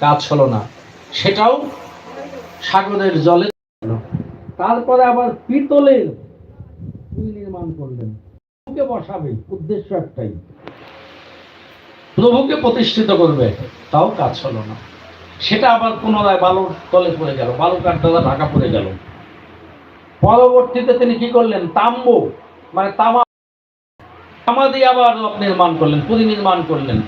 কাজ হলো না। সেটাও সাগরের জলে। তারপরে আবার পিতলের নির্মাণ করলেন। প্রভুকে বসাবে, উদ্দেশ্য একটাই। প্রভুকে প্রতিষ্ঠিত করবে, তাও কাজ হলো না। সেটা আবার পুনরায় বালুর তলে পড়ে গেল বালুকার দ্বারা ঢাকা পড়ে গেল। পরবর্তীতে তিনি কি করলেন? তাম্ব মানে তামা তামা দিয়ে আবার নির্মাণ করলেন, পুরী নির্মাণ করলেন।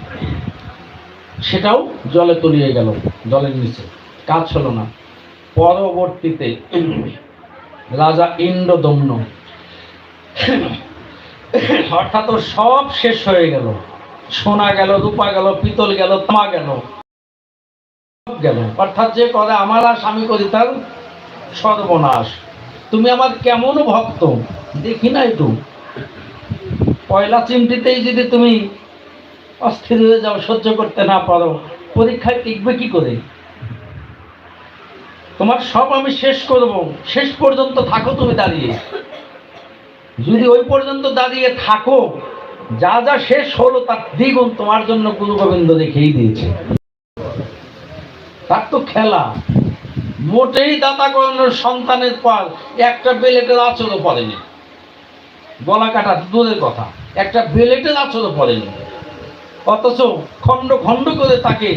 সেটাও জলে তলিয়ে গেল, জলের নিচে। কাজ হলো না। পরবর্তীতে রাজা ইন্দ্রদম্ন। অর্থাৎ সব শেষ হয়ে গেল। সোনা গেল, রূপা গেল, পিতল গেল, তামা গেল। সব গেল। অর্থাৎ যে করে, আমার আর স্বামী করি তার সর্বনাশ। তুমি আমার কেমন ভক্ত? দেখি না একটু। পয়লা চিমটিতেই যদি তুমি অস্থির হয়ে যাও, সহ্য করতে না পারো। পরীক্ষায় টিকবে কি করে? তোমার সব আমি শেষ করব। শেষ পর্যন্ত থাকো তুমি দাঁড়িয়ে। যদি ওই পর্যন্ত দাঁড়িয়ে থাকো, যা যা শেষ হলো তার দ্বিগুণ তোমার জন্য গুরু গোবিন্দ রেখেই দিয়েছে। তার তো খেলা। মোটেই দাতা করানোর সন্তানের পর একটা বেলেটের আচরও পড়েনি। গলা কাটা দূরের কথা। একটা বেলেটের আচরও পড়েনি। অথচ খণ্ড খণ্ড করে তাকে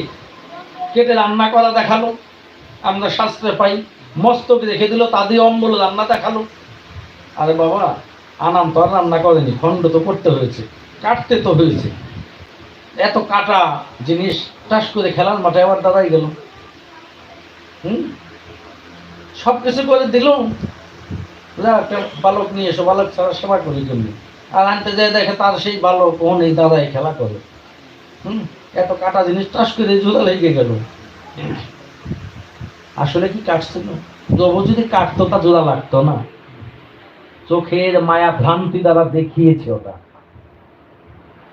কেটে রান্না করা দেখাল। আমরা শাস্ত্রে পাই, মস্তক রেখে দিল তাদের অম্বল রান্না দেখাল। আরে বাবা, আনাম তো আর রান্না করেনি, খণ্ড তো করতে হয়েছে, কাটতে তো হয়েছে। এত কাটা জিনিস টাস করে খেলার মাঠে আবার দাঁড়াই গেল। হুম? সব কিছু করে দিল। যা বালক নিয়ে এসো, বালক ছাড়া সেবা করি জন্য আর আনতে যায় দেখে তার সেই বালক ও নেই দাদাই খেলা করে। এত কাটা জিনিস টাস করে জোড়া লেগে গেল। আসলে কি কাটছিল দ্রব্য যদি কাটতো তা জোড়া লাগতো না। চোখের মায়া ভ্রান্তি দ্বারা দেখিয়েছে ওটা।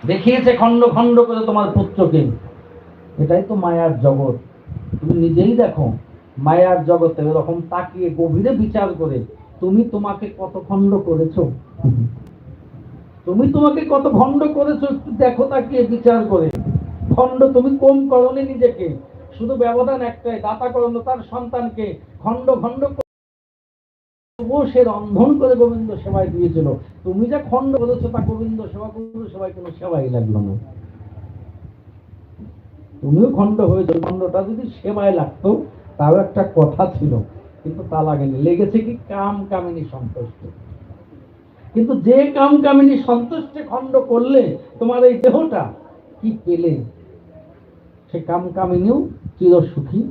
দেখিয়েছে খণ্ড খণ্ড করে তোমার পুত্রকে। এটাই তো মায়ার জগৎ। তুমি নিজেই দেখো, মায়ার জগতে ওরকম তাকিয়ে গভীরে বিচার করে, তুমি তোমাকে কত খণ্ড করেছ? তুমি তোমাকে কত খণ্ড করেছ, একটু দেখো তাকিয়ে বিচার করে। খণ্ড তুমি কম করনি নিজেকে? শুধু ব্যবধান একটাই, দাতা করল তার সন্তানকে। খণ্ড খণ্ড সে রন্ধন করে গোবিন্দ সেবায় দিয়েছিল। তুমি যা খণ্ড করেছ তা গোবিন্দ সেবা সেবায় কোনো সেবাই লাগল না। তুমিও খণ্ড হয়েছো খণ্ডটা যদি সেবায় লাগতো, তাও একটা কথা ছিল, কিন্তু তা লাগেনি। লেগেছে কি কাম কামিনী সন্তুষ্ট? কিন্তু যে কাম কামিনী সন্তুষ্টে খণ্ড করলে তোমার এই দেহটা কি পেলে? সে কাম কামিনীও চিরসুখী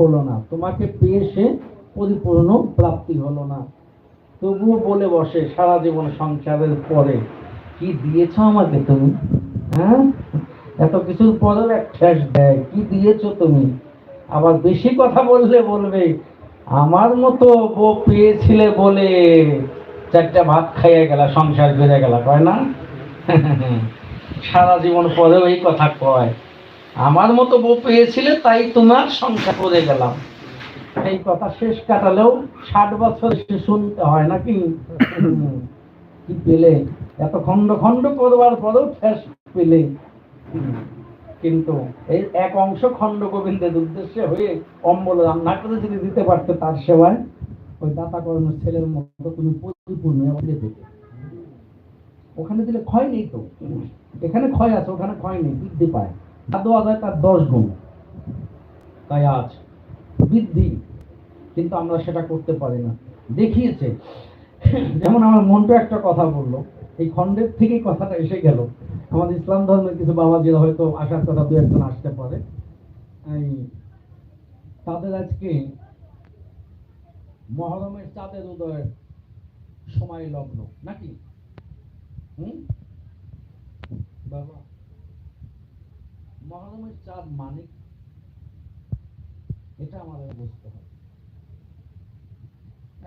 হলো না। তোমাকে পেয়ে সে পরিপূর্ণ প্রাপ্তি হলো না। তবুও বলে বসে সারা জীবন সংসারের পরে, কি দিয়েছ আমাকে তুমি? হ্যাঁ? এত কিছুর পরেও এক ঠেস দেয়, কি দিয়েছ তুমি? আবার বেশি কথা বললে বলবে, আমার মতো বউ পেয়েছিলে বলে চারটা ভাত খাইয়ে গেলা, সংসার বেড়ে গেলা, কয় না? সারা জীবন পরেও এই কথা কয়। আমার মতো বউ পেয়েছিলে, তাই তোমার সংসার করে গেলাম। এই কথা শেষ কাটালেও ষাট বছর সে শুনতে হয় নাকি কি? পেলে? এত খণ্ড খণ্ড করবার পরেও ঠেস পেলে। কিন্তু এই এক অংশ খণ্ড গোবিন্দের উদ্দেশ্যে হয়ে অম্বল রান্না করে যদি দিতে পারতে তার সেবায়, ওই দাতা করানোর ছেলের মতো তুমি পরিপূর্ণ ওখানে দিলে ক্ষয় নেই তো। এখানে ক্ষয় আছে, ওখানে ক্ষয় নেই, বৃদ্ধি পায়। আর দেওয়া যায় তার দশ গুণ তাই আজ বৃদ্ধি কিন্তু আমরা সেটা করতে পারি না। দেখিয়েছে। যেমন আমার মনটা একটা কথা বলল। এই খণ্ডের থেকেই কথাটা এসে গেল। আমাদের ইসলাম ধর্মের কিছু বাবাজিরা হয়তো আসার কথা দু একজন আসতে পারে। এই তাদের আজকে মহরমের চাঁদের উদয়ের সময় লগ্ন। নাকি? হুম? বাবা। মহরমের চাঁদ মানে? এটা আমাদের বুঝতে হবে।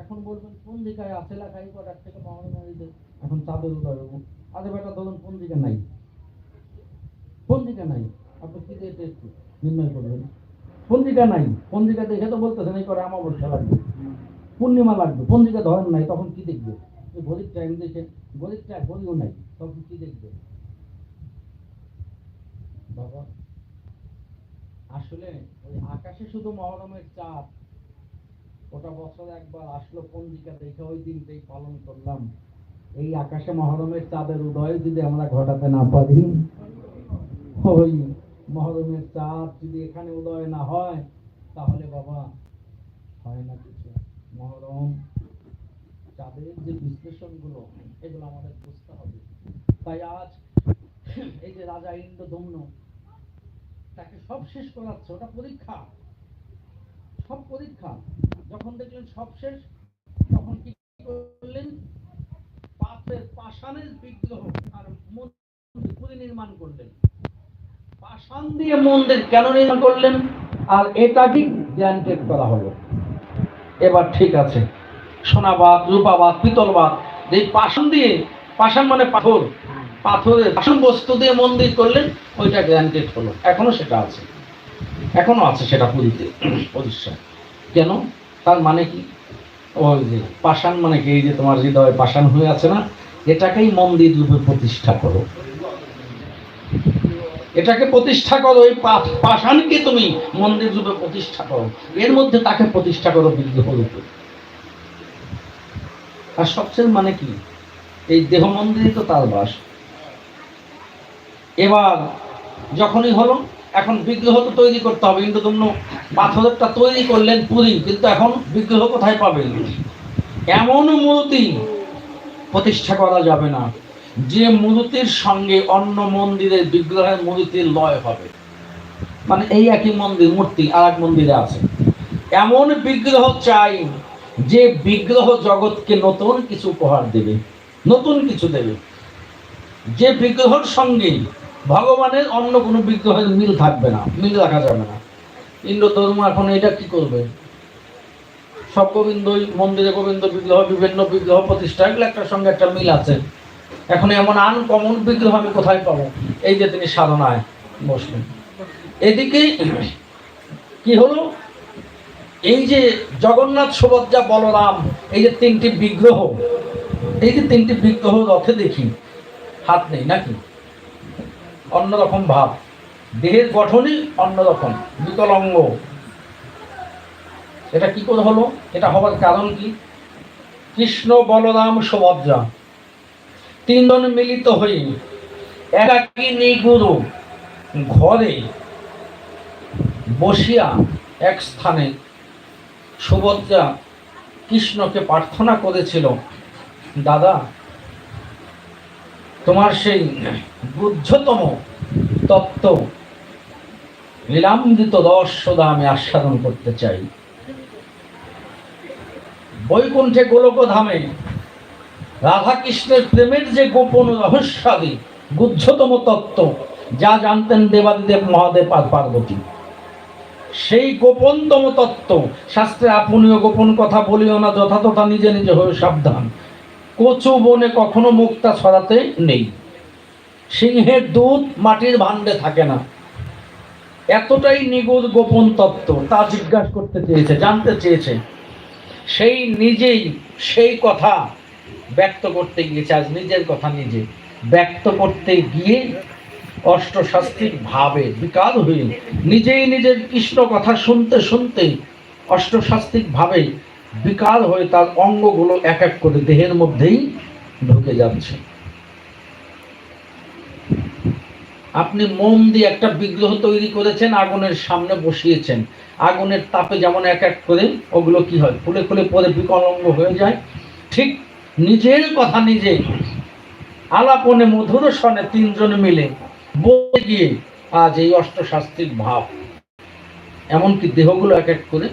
এখন বলবেন, কোন দিকায় আছে লেখাই কটার থেকে মহরমের ঈদে এখন চাঁদের উদয় হব আরে বেটা, ধরুন কোন দিকে নাই? কোন দিকে নাই? আপনি কি দিয়ে একটু নির্ণয় করবেন? দিকে নাই? দিকে দেখে তো বলতেছেন, এই করে অমাবস্যা লাগবে। পূর্ণিমা লাগবে। দিকে ধরেন নাই, তখন কি দেখবে? ঘড়ির টাইম দেখে ঘড়ির টাইম ঘড়িও নাই, তখন কি দেখবে? বাবা। আসলে ওই আকাশে শুধু মহরমের চাঁদ ওটা বছরে একবার আসলো পঞ্জিকা দেখে ওই দিনটাই পালন করলাম। এই আকাশে মহরমের চাঁদের উদয় যদি আমরা ঘটাতে না পারি, ওই মহরমের চাঁদ যদি এখানে উদয় না হয়, তাহলে বাবা হয় না কিছু। মহরম, চাঁদের যে বিশ্লেষণগুলো, এগুলো আমাদের বুঝতে হবে। তাই আজ এই যে রাজা ইন্দ্রদম্ন তাকে সব শেষ করাচ্ছে, ওটা পরীক্ষা। সব পরীক্ষা। যখন দেখলেন সব শেষ, তখন কি করলেন? পাথরের পাষাণের বিগ্রহ আর মন্দির নির্মাণ করলেন। পাষাণ দিয়ে মন্দির কেন নির্মাণ করলেন? আর এটা কি? গ্রান্টেড করা হলো। এবার ঠিক আছে। সোনাবাদ, রূপাবাদ, পিতলবাদ এই পাষাণ দিয়ে, পাষাণ মানে পাথর। পাথরের পাষাণ বস্তু দিয়ে মন্দির করলেন, ওইটা গ্র্যান্টেড হলো। এখনও সেটা আছে। এখনও আছে সেটা পুরীতে উড়িষ্যা কেন? তার মানে কি? ওই যে পাষাণ মানে কি? এই যে তোমার হৃদয়ে পাষাণ হয়ে আছে না? এটাকেই মন্দির রূপে প্রতিষ্ঠা করো। এটাকে প্রতিষ্ঠা করো এই পাষাণকে তুমি মন্দির রূপে প্রতিষ্ঠা করো। এর মধ্যে তাকে প্রতিষ্ঠা করো বিগ্রহ রূপে। আর সবচেয়ে মানে কি? এই দেহ মন্দিরই তো তার বাস এবার যখনই হলো, এখন বিগ্রহ তো তৈরি করতে হবে, কিন্তু তোমরা পাথরেরটা তৈরি করলেন পুরী, কিন্তু এখন বিগ্রহ কোথায় পাবেন এমন মূর্তি প্রতিষ্ঠা করা যাবে না, যে মূর্তির সঙ্গে অন্য মন্দিরের বিগ্রহের মূর্তির লয় হবে। মানে এই একই মন্দির, মূর্তি আর এক মন্দিরে আছে। এমন বিগ্রহ চাই যে বিগ্রহ জগৎকে নতুন কিছু উপহার দেবে, নতুন কিছু দেবে। যে বিগ্রহর সঙ্গে ভগবানের অন্য কোনো বিগ্রহের মিল থাকবে না, মিল রাখা যাবে না। ইন্দ্র ধর্ম এখন এটা কি করবে? সব গোবিন্দই মন্দিরে গোবিন্দ বিগ্রহ, বিভিন্ন বিগ্রহ প্রতিষ্ঠা, এগুলো একটার সঙ্গে একটা মিল আছে। এখন এমন আনকমন বিগ্রহ আমি কোথায় পাবো? এই যে তিনি সাধনায় বসলেন। এদিকে কি হলো? এই যে জগন্নাথ সুভদ্রা বলরাম, এই যে তিনটি বিগ্রহ, এই যে তিনটি বিগ্রহ রথে দেখি, হাত নেই নাকি? অন্যরকম ভাব। দেহের গঠনই অন্যরকম বিকলঙ্গ এটা কি করে হলো? এটা হওয়ার কারণ কি? কৃষ্ণ বলরাম সুভদ্রা তিনজন মিলিত হয়ে একাকী নিগুরু ঘরে বসিয়া এক স্থানে সুভদ্রা কৃষ্ণকে প্রার্থনা করেছিল, দাদা তোমার সেই বুদ্ধতম তত্ত্ব রস সদা আমি আস্বাদন করতে চাই। বৈকুণ্ঠে গোলক ধামে রাধা কৃষ্ণের প্রেমের যে গোপন রহস্যাদি গুহ্যতম তত্ত্ব, যা জানতেন দেবাদিদেব মহাদেব আর পার্বতী। সেই গোপনতম তত্ত্ব, শাস্ত্রে আপনিও গোপন কথা বলিও না যথাতথা নিজে নিজে হয়ে সাবধান। কচু বনে কখনো মুক্তা ছড়াতে নেই। সিংহের দুধ মাটির ভাণ্ডে থাকে না। এতটাই নিগুড় গোপন তত্ত্ব তা জিজ্ঞাসা করতে চেয়েছে, জানতে চেয়েছে। সেই নিজেই সেই কথা ব্যক্ত করতে গিয়েছে, আজ নিজের কথা নিজে ব্যক্ত করতে গিয়ে অষ্টশাস্ত্রিক ভাবে বিকাল হয়ে নিজেই নিজের কৃষ্ণ কথা শুনতে শুনতে অষ্টশাস্ত্রিক ভাবে বিকাল হয়ে তার অঙ্গগুলো এক এক করে দেহের মধ্যেই ঢুকে যাচ্ছে। আপনি মোম দিয়ে একটা বিগ্রহ তৈরি করেছেন, আগুনের সামনে বসিয়েছেন। আগুনের তাপে যেমন এক এক করে ওগুলো কি হয়? ফুলে ফুলে পরে বিকলঙ্গ হয়ে যায়। ঠিক নিজের কথা নিজে আলাপনে মধুর সনে তিনজন মিলে বলে গিয়ে আজ এই অষ্টশাস্ত্রিক ভাব। এমনকি দেহগুলো এক এক করে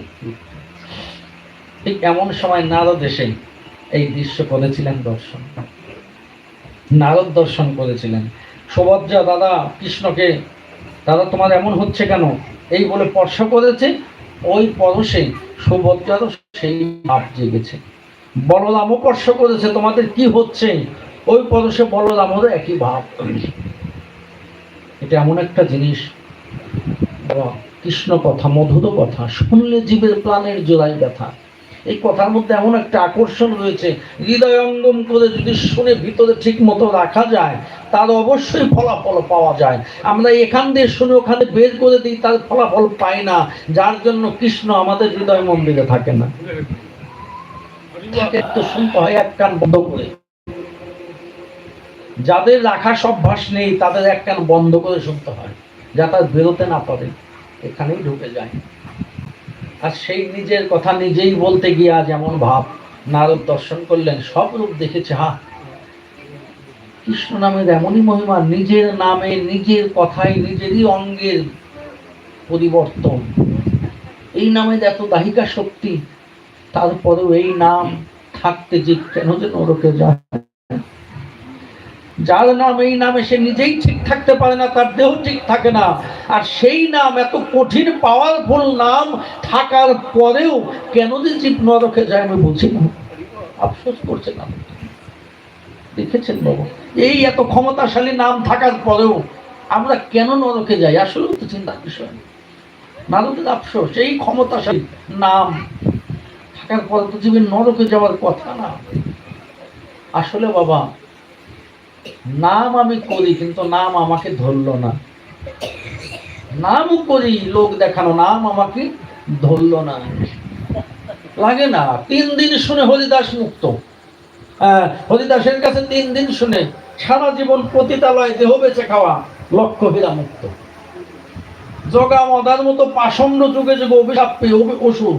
ঠিক এমন সময় নারদ এসে এই দৃশ্য করেছিলেন দর্শন। নারদ দর্শন করেছিলেন। সুভদ্রা, দাদা, কৃষ্ণকে, দাদা, তোমার এমন হচ্ছে কেন? এই বলে স্পর্শ করেছে, ওই পরশে সুভদ্রারও সেই ভাব জেগেছে। বলরামও স্পর্শ করেছে, তোমাদের কি হচ্ছে? ওই পরশে বলরামেরও একই ভাব এটা এমন একটা জিনিস। কৃষ্ণ কথা, মধুর কথা, শুনলে জীবের প্রাণের জোড়াই ব্যথা। এই কথার মধ্যে এমন একটা আকর্ষণ রয়েছে হৃদয়ঙ্গম করে যদি শুনে ভিতরে ঠিক মতো রাখা যায়, তার অবশ্যই ফলাফল পাওয়া যায়। আমরা এখান দিয়ে শুনে ওখানে বের করে দিই, তার ফলাফল পাই না। যার জন্য কৃষ্ণ আমাদের হৃদয় মন্দিরে থাকে না। তো শুনতে হয় এক কান বন্ধ করে। যাদের রাখার অভ্যাস নেই, তাদের এক কান বন্ধ করে শুনতে হয় যা তার বেরোতে না পারে, এখানেই ঢুকে যায়। আর সেই নিজের কথা নিজেই বলতে গিয়ে যেমন ভাব, নারদ দর্শন করলেন, সব রূপ দেখেছে, হা। কৃষ্ণ নামের এমনই মহিমা, নিজের নামে, নিজের কথায়, নিজেরই অঙ্গের পরিবর্তন। এই নামের এত দাহিকা শক্তি, তারপরেও এই নাম থাকতে যে কেন যেন ওরকে যায় যার নাম, এই নামে সে নিজেই ঠিক থাকতে পারে না, তার দেহ ঠিক থাকে না। আর সেই নাম, এত কঠিন পাওয়ারফুল নাম থাকার পরেও কেন যে জীব নরকে যায় আমি বুঝি না। আফসোস করছে না দেখেছেন বাবু? এই এত ক্ষমতাশালী নাম থাকার পরেও আমরা কেন নরকে যাই? আসলেও তো চিন্তার বিষয়। নারদের আফসোস, এই ক্ষমতাশালী নাম থাকার পরে তো জীবের নরকে যাওয়ার কথা না। আসলে বাবা নাম আমি করি কিন্তু নাম আমাকে ধরলো না। নামও করি লোক দেখানো নাম আমাকে ধরলো না। লাগে না তিন দিন শুনে হরিদাস মুক্ত। হ্যাঁ, হরিদাসের কাছে তিন দিন শুনে সারা জীবন পতিতালয় দেহ বেঁচে খাওয়া লক্ষ্য হীরা মুক্ত। জগা মদার মতো পাষণ্ড যুগে যুগে অভিশাপ পেয়ে অসুর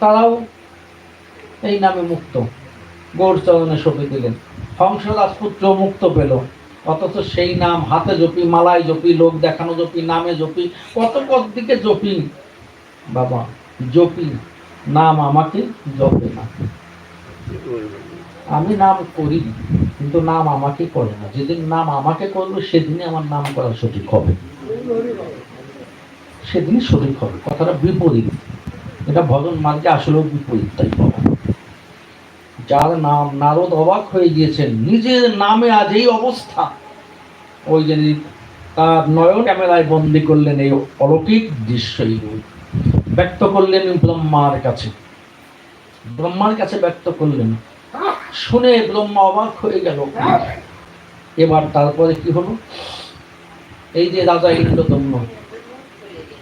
তারাও এই নামে মুক্ত। গৌর চরণে সপে দিলেন। হংস রাজপুত্র মুক্ত পেল। অথচ সেই নাম, হাতে জপি মালায় জপি লোক দেখানো জপি নামে জপি কত কত দিকে জপি বাবা জপি নাম আমাকে জপে না। আমি নাম করি, কিন্তু নাম আমাকে করে না। যেদিন নাম আমাকে করল, সেদিনই আমার নাম করা সঠিক হবে। সেদিনই সঠিক হবে। কথাটা বিপরীত। এটা ভজন মার্গে আসলেও বিপরীত তাই বাবা। যার নাম নারদ অবাক হয়ে গিয়েছেন, নিজের নামে আজ এই অবস্থা। ওই যে তার নয়ন ক্যামেরায় বন্দি করলেন এই অলৌকিক দৃশ্যই ব্যক্ত করলেন ব্রহ্মার কাছে। ব্রহ্মার কাছে ব্যক্ত করলেন। শুনে ব্রহ্মা অবাক হয়ে গেল। এবার তারপরে কি হলো? এই যে রাজা ইন্দ্রদম্ন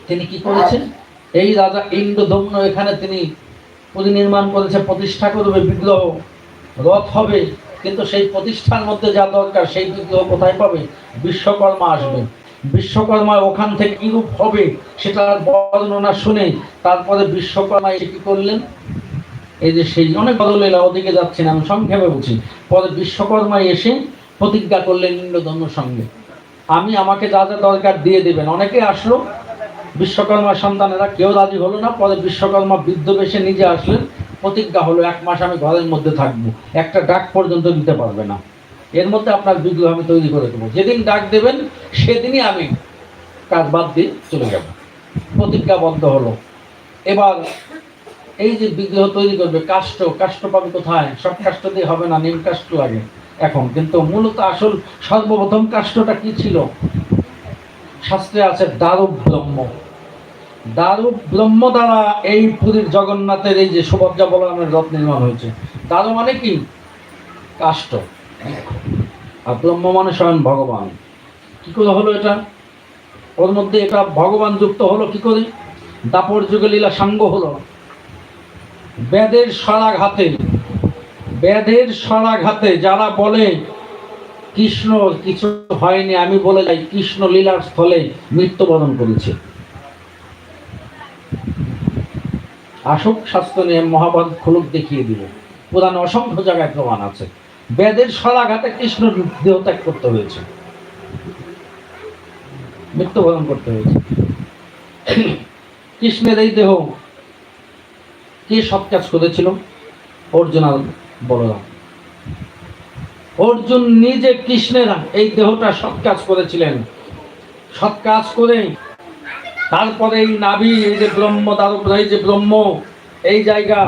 তিনি কি করেছেন? এই রাজা ইন্দ্রদম্ন এখানে তিনি পরিনির্মাণ করেছে প্রতিষ্ঠা করবে বিগ্রহ। রথ হবে, কিন্তু সেই প্রতিষ্ঠার মধ্যে যা দরকার সেই বিগ্রহ কোথায় পাবে? বিশ্বকর্মা আসবে। বিশ্বকর্মা ওখান থেকে কিরূপ হবে সেটার বর্ণনা শুনে তারপরে বিশ্বকর্মা এসে কি করলেন? এই যে সেই অনেক বদলেলা ওদিকে যাচ্ছেন, আমি সংক্ষেপে বলছি। পরে বিশ্বকর্মা এসে প্রতিজ্ঞা করলেন ইন্দ্রধনুর সঙ্গে। আমি আমাকে যা যা দরকার দিয়ে দেবেন। অনেকে আসলো বিশ্বকর্মার সন্তানেরা কেউ রাজি হলো না, পরে বিশ্বকর্মা বৃদ্ধ বেশে নিজে আসলেন, প্রতিজ্ঞা হলো এক মাস আমি ঘরের মধ্যে থাকব, একটা ডাক পর্যন্ত দিতে পারবে না। এর মধ্যে আপনার বিগ্রহ আমি তৈরি করে দেবো। যেদিন ডাক দেবেন, সেদিনই আমি কাজ বাদ দিয়ে চলে যাব। প্রতিজ্ঞাবদ্ধ হলো। এবার এই যে বিগ্রহ তৈরি করবে কাষ্ট কাষ্ট পাবে কোথায়? সব কাষ্ট দিয়ে হবে না, নিম কাষ্ঠ লাগে এখন। কিন্তু মূলত আসল সর্বপ্রথম কাষ্টটা কি ছিল? শাস্ত্রে আছে দারুব ব্রহ্ম দারুব ব্রহ্ম দ্বারা এই পুরীর জগন্নাথের এই যে সুভদ্রা বলরামের রথ নির্মাণ হয়েছে। দারু মানে কি? কাষ্ট। আর ব্রহ্ম মানে স্বয়ং ভগবান। কি করে হলো এটা? ওর মধ্যে এটা ভগবান যুক্ত হলো কি করে? দাপর যুগে লীলা সাঙ্গ হলো। বেদের সরাঘাতে বেদের সরাঘাতে যারা বলে কৃষ্ণ কিছু হয়নি, আমি বলে যাই, কৃষ্ণ লীলার স্থলে মৃত্যুবরণ করেছে। আসক শাস্ত্র নিয়ে মহাভারত খুলুক দেখিয়ে দিব। প্রধান অসংখ্য জায়গায় প্রমাণ আছে। বেদের সরাঘাতে কৃষ্ণ দেহত্যাগ করতে হয়েছে। মৃত্যুবরণ করতে হয়েছে। কৃষ্ণের এই দেহ কে সব কাজ করেছিল? অর্জুন আর বলরাম। অর্জুন নিজে কৃষ্ণের এই দেহটা সৎ কাজ করেছিলেন। সৎ কাজ করে তারপরে এই নাভি, এই যে ব্রহ্ম এই যে ব্রহ্ম, এই জায়গা,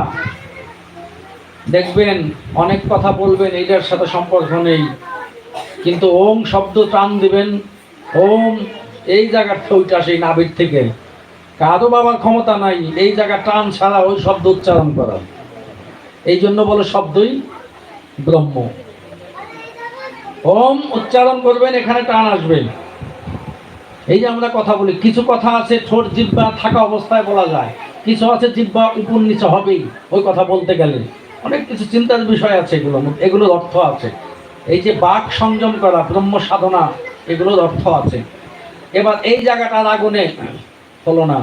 দেখবেন অনেক কথা বলবেন, এইটার সাথে সম্পর্ক নেই। কিন্তু ওম শব্দ টান দিবেন, ওম এই জায়গার ওইটা সেই নাভির থেকে। কারও বাবার ক্ষমতা নাই, এই জায়গা টান ছাড়া ওই শব্দ উচ্চারণ করা। এই জন্য বলে শব্দই ব্রহ্ম। ওম উচ্চারণ করবেন, এখানে টান আসবে। এই যে আমরা কথা বলি, কিছু কথা আছে ঠোঁট জিব্বা থাকা অবস্থায় বলা যায়, কিছু আছে জিব্বা উপর নিচে হবেই, ওই কথা বলতে গেলে। অনেক কিছু চিন্তার বিষয় আছে এগুলো, এগুলোর অর্থ আছে। এই যে বাক সংযম করা, ব্রহ্ম সাধনা, এগুলোর অর্থ আছে। এবার এই জায়গাটার আগুনে হলো না।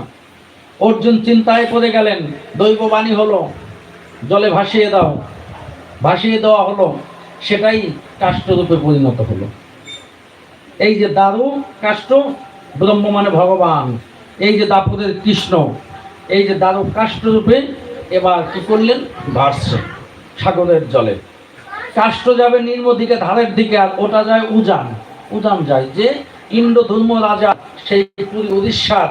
অর্জুন চিন্তায় পড়ে গেলেন, দৈববাণী হলো, জলে ভাসিয়ে দাও, ভাসিয়ে দেওয়া হলো। সেটাই কাষ্ঠরূপে পরিণত হলো। এই যে দারু কাষ্ঠ, ব্রহ্ম মানে ভগবান। এই যে দাপুরের কৃষ্ণ, এই যে দারু কাষ্ঠরূপে এবার কি করলেন? ভাসছে সাগরের জলে। কাষ্ঠ যাবে নিম্ন দিকে, ধারের দিকে, আর ওটা যায় উজান। উজান যায় যে ইন্দ্রধর্ম রাজা, সেই পুরী উড়িষ্যার,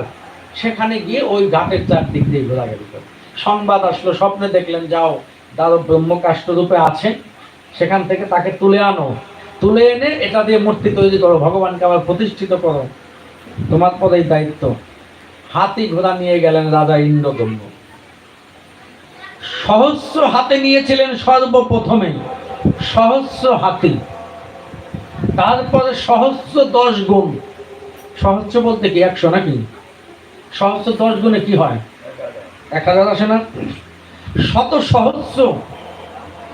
সেখানে গিয়ে ওই ঘাটের চারদিক দিয়ে ঘোরাঘুরি করে। সংবাদ আসলো, স্বপ্নে দেখলেন, যাও, দারু ব্রহ্ম কাষ্ঠরূপে আছে। সেখান থেকে তাকে তুলে আনো। তুলে এনে এটা দিয়ে মূর্তি তৈরি করো, ভগবানকে আবার প্রতিষ্ঠিত করো। তোমার পরেই দায়িত্ব। হাতি ঘোড়া নিয়ে গেলেন রাজা ইন্দ্রদম্য সহস্র হাতে নিয়েছিলেন সর্বপ্রথমে। সহস্র হাতি। তারপরে সহস্র দশ গুণ। সহস্র বলতে কি একশো নাকি? সহস্র দশ গুণে কি হয়? এক হাজার আসে না? শত সহস্র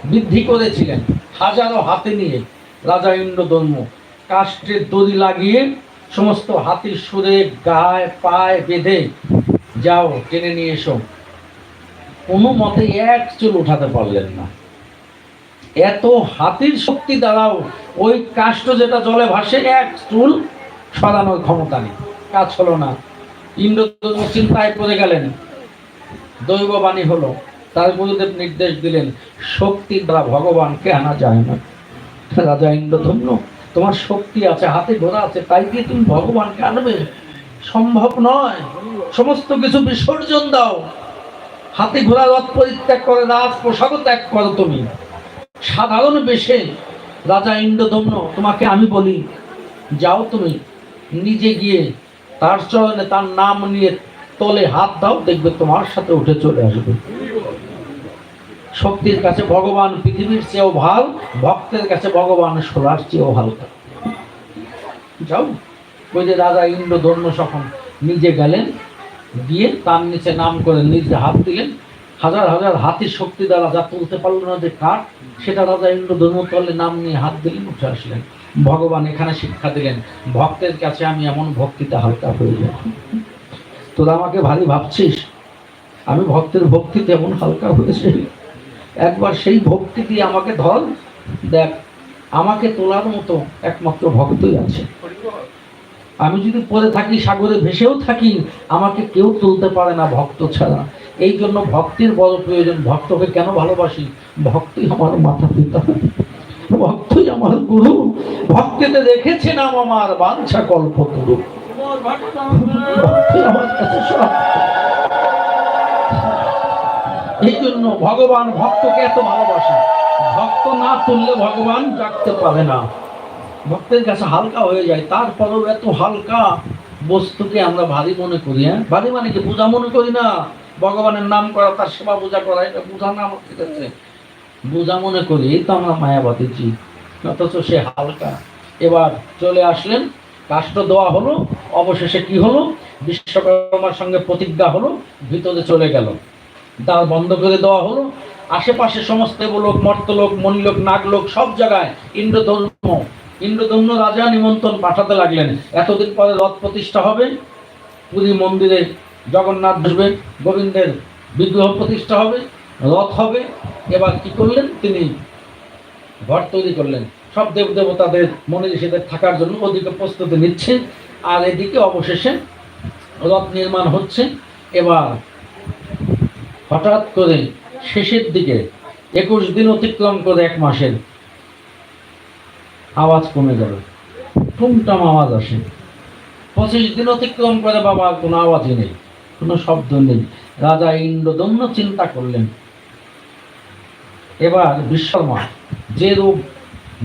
বৃদ্ধি করেছিলেন হাজারো হাতে নিয়ে রাজা ইন্দ্রধর্ম। কাষ্ঠের দড়ি লাগিয়ে সমস্ত হাতির সুরে গায়ে পায়ে বেঁধে, যাও, টেনে নিয়ে এসো। কোনো মতে এক চুল উঠাতে পারলেন না। এত হাতির শক্তি দ্বারাও ওই কাষ্ঠ যেটা জলে ভাসে, এক চুল সরানোর ক্ষমতা নেই। কাজ হলো না। ইন্দ্রধর্ম চিন্তায় পড়ে গেলেন। দৈববাণী হলো তার গুরুদেব নির্দেশ দিলেন, শক্তি দ্বারা ভগবানকে আনা যায় না। রাজা ইন্দ্রধন্য, তোমার শক্তি আছে, হাতে ঘোড়া আছে, তাই দিয়ে তুমি ভগবানকে আনবে। সম্ভব নয়। সমস্ত কিছু বিসর্জন দাও। হাতে ঘোড়া রথ পরিত্যাগ করে রাজ ত্যাগ করো তুমি। সাধারণ বেশে, রাজা ইন্দ্রদম্ন তোমাকে আমি বলি, যাও তুমি নিজে গিয়ে তার চরণে তার নাম নিয়ে তলে হাত দাও, দেখবে তোমার সাথে উঠে চলে আসবে। শক্তির কাছে ভগবান, পৃথিবীর চেয়েও ভালো, ভক্তের কাছে ভগবান সোলার চেয়েও হালকা যাও, ওই যে রাজা ইন্দ্রধর্ম সখন নিজে গেলেন, গিয়ে তার নিচে নাম করে নিজে হাত দিলেন। হাজার হাজার হাতির শক্তি দ্বারা যা তুলতে পারল না যে কাঠ সেটা রাজা ইন্দ্রধর্ম তলে নাম নিয়ে হাত দিলেন, উঠে আসলেন। ভগবান এখানে শিক্ষা দিলেন, ভক্তের কাছে আমি এমন ভক্তিতে হালকা হয়ে যাব। তোরা আমাকে ভারী ভাবছিস, আমি ভক্তের ভক্তিতে এমন হালকা হয়েছে একবার সেই ভক্তি দিয়ে আমাকে ধর, দেখ, আমাকে তোলার মতো একমাত্র ভক্তই আছে। আমি যদি পরে থাকি, সাগরে ভেসেও থাকি, আমাকে কেউ তুলতে পারে না ভক্ত ছাড়া। এই জন্য ভক্তির বড় প্রয়োজন, ভক্তকে কেন ভালোবাসি? ভক্তই আমার মাথা পিতা। ভক্তই আমার গুরু। ভক্তিতে রেখেছে আমার বাঞ্ছা কল্প গুরু আমার কাছে সব। এই জন্য ভগবান ভক্তকে এত ভালোবাসে। ভক্ত না তুললে ভগবান জাগতে পারে না। ভক্তের কাছে হালকা হয়ে যায়, তারপরেও এত হালকা বস্তুকে আমরা ভারী মনে করি হ্যাঁ? ভারী মানে কি? পূজা মনে করি না? ভগবানের নাম করা, তার সেবা পূজা করা, এটা পূজা নাম ঠিক আছে পূজা মনে করি এই তো আমরা মায়াবাদী জীব অথচ সে হালকা। এবার চলে আসলেন, কাষ্ট দেওয়া হলো, অবশেষে কি হলো? বিশ্বকর্মার সঙ্গে প্রতিজ্ঞা হলো, ভিতরে চলে গেল। দ্বার বন্ধ করে দেওয়া হলো। আশেপাশে সমস্ত লোক, মর্তলোক, মণিলোক, নাগলোক সব জায়গায় ইন্দ্রধর্ম ইন্দ্রধর্ম রাজা নিমন্ত্রণ পাঠাতে লাগলেন। এতদিন পরে রথ প্রতিষ্ঠা হবে। পুরী মন্দিরে জগন্নাথ বসবে, গোবিন্দের বিগ্রহ প্রতিষ্ঠা হবে, রথ হবে। এবার কি করলেন তিনি? ঘর তৈরি করলেন। সব দেব দেবতাদের, মনে ঋষিদের থাকার জন্য ওদিকে প্রস্তুতি নিচ্ছেন আর এদিকে অবশেষে রথ নির্মাণ হচ্ছে। এবার হঠাৎ করে শেষের দিকে একুশ দিন অতিক্রম করে এক মাসের আওয়াজ কমে গেল। টুমটাম আওয়াজ আসে। পঁচিশ দিন অতিক্রম করে বাবা কোনো আওয়াজই নেই, কোনো শব্দ নেই। রাজা ইন্দ্রদন্য চিন্তা করলেন। এবার বিশ্বকর্মা, যে রূপ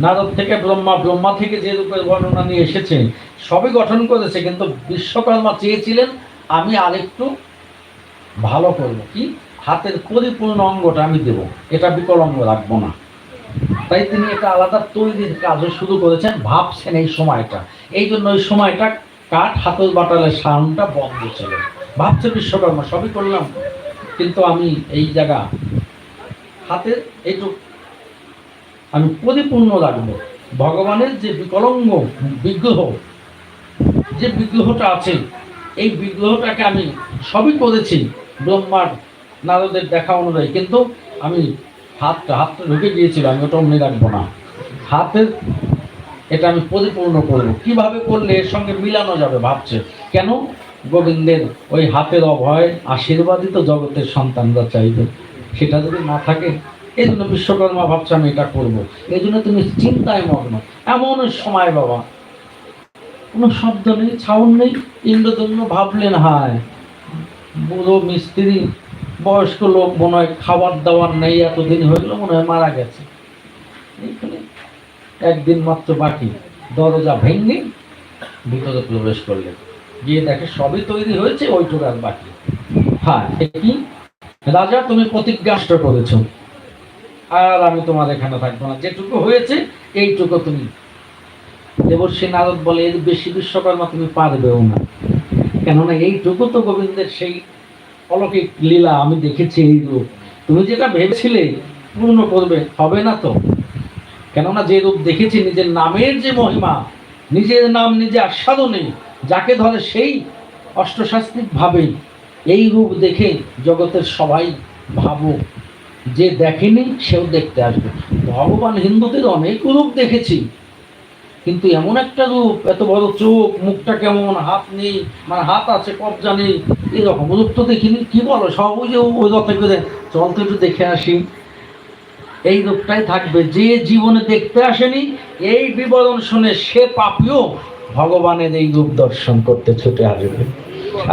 নারদ থেকে ব্রহ্মা ব্রহ্মা থেকে যে রূপের বর্ণনা নিয়ে এসেছে, সবই গঠন করেছে, কিন্তু বিশ্বকর্মা চেয়েছিলেন, আমি আরেকটু ভালো করব। কি? হাতের পরিপূর্ণ অঙ্গটা আমি দেব। এটা বিকলঙ্গ রাখব না। তাই তিনি এটা আলাদা তৈরির কাজও শুরু করেছেন, ভাবছেন এই সময়টা। এই জন্য ওই সময়টা কাঠ হাতল বাটালের সাউন্ডটা বন্ধ ছিল। ভাবছে বিশ্বকর্মা, সবই করলাম। কিন্তু আমি এই জায়গা হাতের এইটুক আমি পরিপূর্ণ রাখব। ভগবানের যে বিকলঙ্গ বিগ্রহ, যে বিগ্রহটা আছে, এই বিগ্রহটাকে আমি সবই করেছি ব্রহ্মার নারদের দেখা অনুযায়ী, কিন্তু আমি হাতটা হাতটা ঢুকে গিয়েছিল, আমি ওটা অমনি রাখব না। হাতের এটা আমি পরিপূর্ণ করব কীভাবে করলে এর সঙ্গে মিলানো যাবে, ভাবছে। কেন? গোবিন্দের ওই হাতের অভয় আশীর্বাদিত জগতের সন্তানরা চাইবে। সেটা যদি না থাকে এই জন্য বিশ্বকর্মা ভাবছে, আমি এটা করব। এই জন্য তুমি চিন্তায় মগ্ন। এমন সময় বাবা, কোনো শব্দ নেই, ছাউন নেই। ইন্দ্রদন্য ভাবলেন, হায়, বুড়ো মিস্ত্রি বয়স্ক লোক মনে হয় খাবার দাবার নেই, এতদিন গেলো, মনে হয় মারা গেছে। একদিন মাত্র বাকি। দরজা ভেঙে ভিতরে প্রবেশ করলেন। গিয়ে দেখে সবই তৈরি হয়েছে, ওইটুকু আর বাকি। হ্যাঁ রাজা, তুমি প্রতিজ্ঞাষ্ট করেছ। আর আমি তোমার এখানে থাকব না। যেটুকু হয়েছে, এইটুকু তুমি দেবর্ষী নারদ বলে, এর বেশি বিশ্বকর্মা তুমি পারবেও না। কেননা এইটুকু তো গোবিন্দের সেই অলৌকিক লীলা আমি দেখেছি এই রূপ। তুমি যেটা ভেবেছিলে, পূর্ণ করবে, হবে না তো? কেননা যে রূপ দেখেছি, নিজের নামের যে মহিমা, নিজের নাম, নিজে আস্বাদনে, যাকে ধরে সেই অষ্টশাস্ত্রিক ভাবে এই রূপ দেখে জগতের সবাই ভাবুক। যে দেখেনি, সেও দেখতে আসবে। ভগবান হিন্দুদের অনেক রূপ দেখেছি। কিন্তু এমন একটা রূপ, এত বড় চোখ, মুখটা কেমন, হাত নেই মানে হাত আছে, কবজা নেই, এরকম রূপ তো দেখিনি, কি বলো? সব ওই যে ওই রথে করে, চল তো একটু দেখে আসি। এই রূপটাই থাকবে, যে জীবনে দেখতে আসেনি, এই বিবরণ শুনে সে পাপিও ভগবানের এই রূপ দর্শন করতে ছুটে আসবে।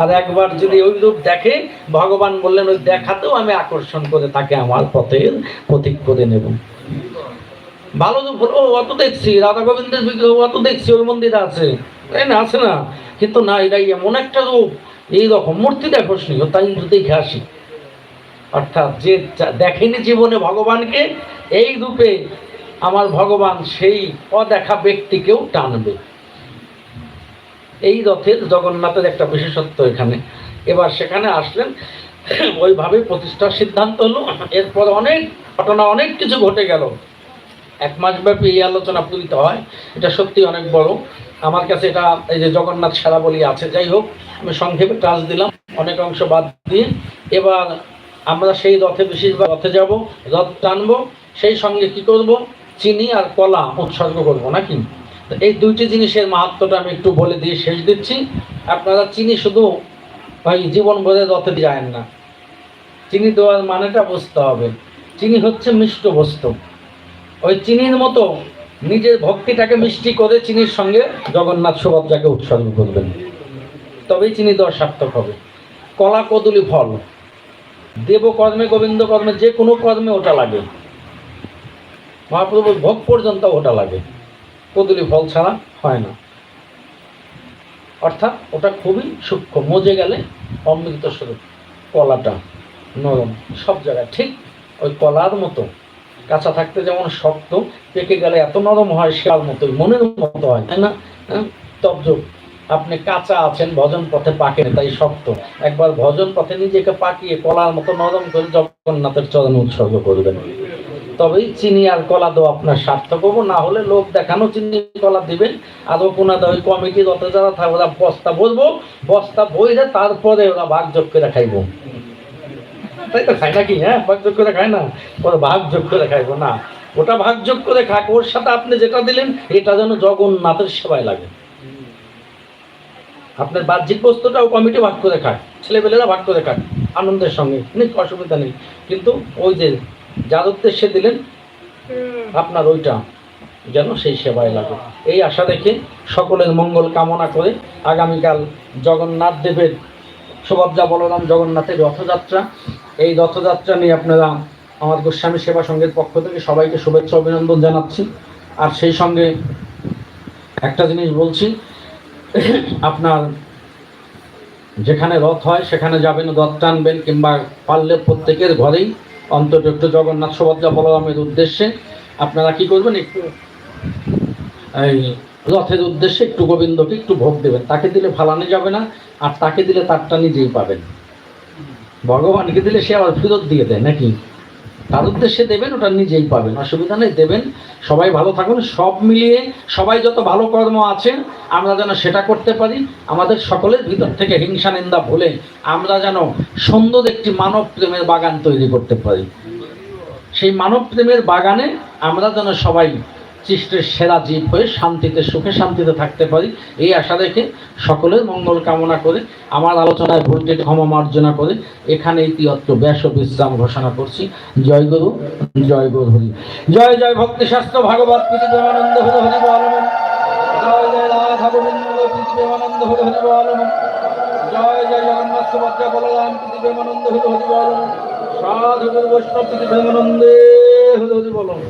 আর একবার যদি ওই রূপ দেখে, ভগবান বললেন, ওই দেখাতেও আমি আকর্ষণ করে তাকে আমার পথের প্রতীক করে নেব। ভালো ও, অত দেখছি, রাধা গোবিন্দের অত দেখছি, ওই মন্দিরে আছে। তাই না, আছে না। কিন্তু না, এটা এমন একটা রূপ। এই রকম মূর্তি দেখোস নি তাই দেখে আসি। অর্থাৎ যা- দেখেনি জীবনে ভগবানকে, এই রূপে আমার ভগবান সেই অদেখা ব্যক্তিকেও টানবে। এই রথের জগন্নাথের একটা বিশেষত্ব এখানে। এবার সেখানে আসলেন, ওইভাবে প্রতিষ্ঠার সিদ্ধান্ত হলো। এরপর অনেক ঘটনা, অনেক কিছু ঘটে গেল। এক মাস ব্যাপী এই আলোচনা পুরিতে হয়। এটা সত্যি অনেক বড়। আমার কাছে এটা, এই যে জগন্নাথ সেরা বলি আছে। যাই হোক, আমি সংক্ষেপে টাচ দিলাম। অনেক অংশ বাদ দিয়ে। এবার আমরা সেই রথে বেশিরভাগ রথে যাব, রথ টানবো। সেই সঙ্গে কি করব? চিনি আর কলা উৎসর্গ করব, নাকি? এই দুইটি জিনিসের মাহাত্মটা আমি একটু বলে দিয়ে শেষ দিচ্ছি। আপনারা চিনি শুধু, ভাই, জীবন ভরে রথে যায় না। চিনি দেওয়ার মানেটা বুঝতে হবে। চিনি হচ্ছে মিষ্ট বস্তু। ওই চিনির মতো নিজের ভক্তিটাকে মিষ্টি করে চিনির সঙ্গে জগন্নাথ সুভদ্রাকে উৎসর্গ করবেন। তবেই চিনি দেওয়া সার্থক হবে। কলা কদলি ফল। দেব কর্মে, গোবিন্দ কর্মে, যে কোনো কর্মে ওটা লাগে। মহাপ্রভুর ভোগ পর্যন্ত ওটা লাগে। কদলি ফল ছাড়া হয় না। অর্থাৎ ওটা খুবই সূক্ষ্ম, মজে গেলে অমৃত স্বরূপ কলাটা নরম, সব জায়গায় ঠিক ওই কলার মতো। কাঁচা থাকতে যেমন শক্ত, পেকে গেলে এত নরম হয় শেয়ার মতোই, মনের মতো হয়, তাই না? হ্যাঁ? তদ্রূপ আপনি কাঁচা আছেন, ভজন পথে পাকেন তাই শক্ত। একবার ভজন পথে নিজেকে পাকিয়ে কলার মতো নরম করে জগন্নাথের চরণ উৎসর্গ করবেন। তবেই চিনি আর কলা দেওয়া আপনার সার্থক হব, না হলে লোক দেখানো চিনি কলা দিবেন। আর ওপনা ওই কমিটি যত যারা থাকবে, ওরা বস্তা বলব, বস্তা বইলে তারপরে ওরা ভাগ যোগ করে খাইবো। তাই তো খায় নাকি হ্যাঁ? ভাগ যোগ করে খায় না? ওর ভাগ যোগ করে খাইবো না। ওটা ভাগ যোগ করে খাক ওর সাথে আপনি যেটা দিলেন এটা যেন জগন্নাথের সেবায় লাগে। আপনার বাহ্যিক বস্তুটাও কমিটি ভাগ করে খায় ছেলেপেলেরা ভাগ করে খায় আনন্দের সঙ্গে অনেক অসুবিধা নেই। কিন্তু ওই যে যার উদ্দেশ্যে দিলেন আপনার ওইটা যেন সেই সেবায় লাগে। এই আশা রেখে সকলের মঙ্গল কামনা করে আগামীকাল জগন্নাথ দেবের সুভদ্রা বলরাম জগন্নাথের রথযাত্রা এই রথযাত্রা নিয়ে আপনারা আমার গোস্বামী সেবা সংঘের পক্ষ থেকে সবাইকে শুভেচ্ছা, অভিনন্দন জানাচ্ছি। আর সেই সঙ্গে একটা জিনিস বলছি, আপনার যেখানে রথ হয়, সেখানে যাবেন, রথ টানবেন কিংবা পারলে প্রত্যেকের ঘরেই অন্তত একটু জগন্নাথ সুভদ্রা বলরামের উদ্দেশ্যে আপনারা কি করবেন, একটু এই রথের উদ্দেশ্যে একটু গোবিন্দকে একটু ভোগ দেবেন। তাকে দিলে ফালানো যাবে না, আর তাকে দিলে তারটা নিজেই পাবেন। ভগবানকে দিলে সে আবার ফেরত দিয়ে দেয় নাকি? তার উদ্দেশ্যে দেবেন, ওটা নিজেই পাবেন। অসুবিধা নেই, দেবেন। সবাই ভালো থাকুন, সব মিলিয়ে সবাই যত ভালো কর্ম আছে, আমরা যেন সেটা করতে পারি। আমাদের সকলের ভিতর থেকে হিংসা, নিন্দা ভুলে আমরা যেন সুন্দর একটি মানব প্রেমের বাগান তৈরি করতে পারি। সেই মানব প্রেমের বাগানে আমরা যেন সবাই সৃষ্টির সেরা জীব হয়ে শান্তিতে সুখে শান্তিতে থাকতে পারি। এই আশা রেখে সকলের মঙ্গল কামনা করে, আমার আলোচনায় ভুলটি ক্ষমা মার্জনা করে এখানে ইতিহত্র ব্যাস বিশ্রাম ঘোষণা করছি। জয় গুরু জয় গুরু হরি। জয় জয় ভক্তি শাস্ত্র ভাগবত প্রীতি প্রেমানন্দ হরি হরি বলমন জয় জয় রাধা গোবিন্দ প্রেমানন্দ হরি হরি বলমন জয় জয় জগন্নাথ সুভদ্রা বলরাম প্রেমানন্দ হরি হরি বলমন সাধু গুরু বৈষ্ণব প্রীতি প্রেমানন্দে হরি হরি বলমন